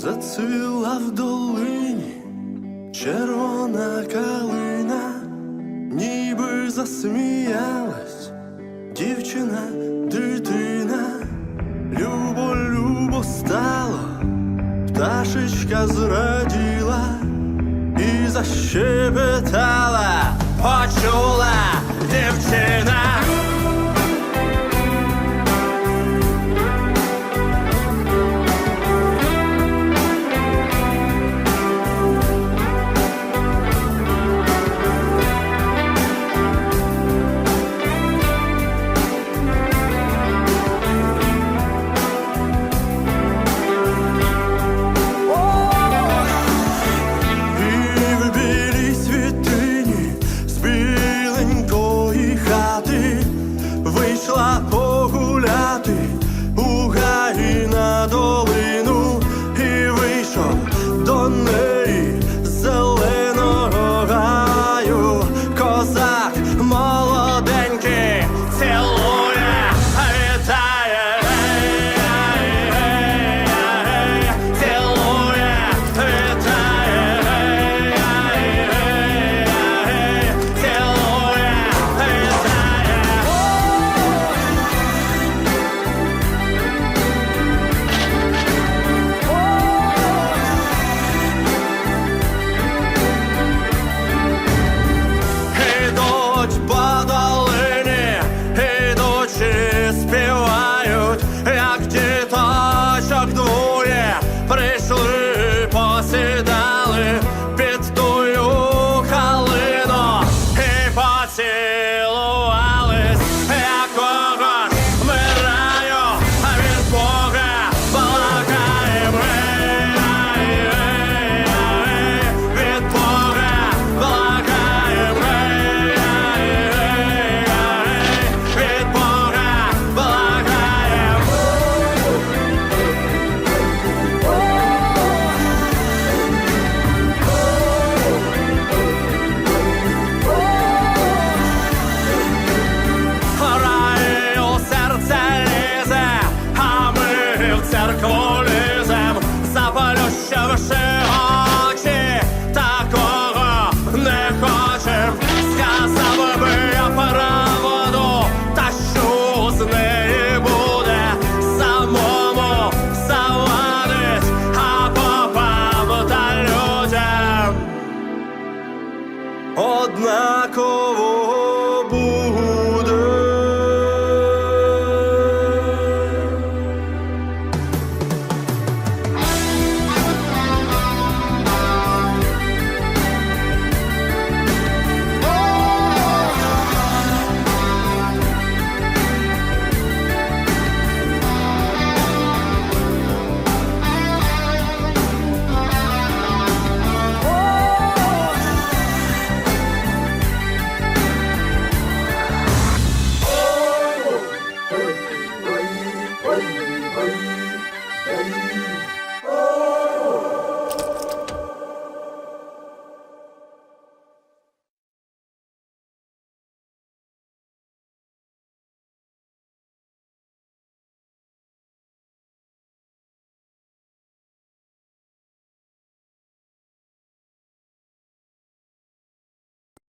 Зацвіла в долині червона калина, ніби засміялась дівчина, дитина, любо, любо стало, пташечка зраділа і защебетала,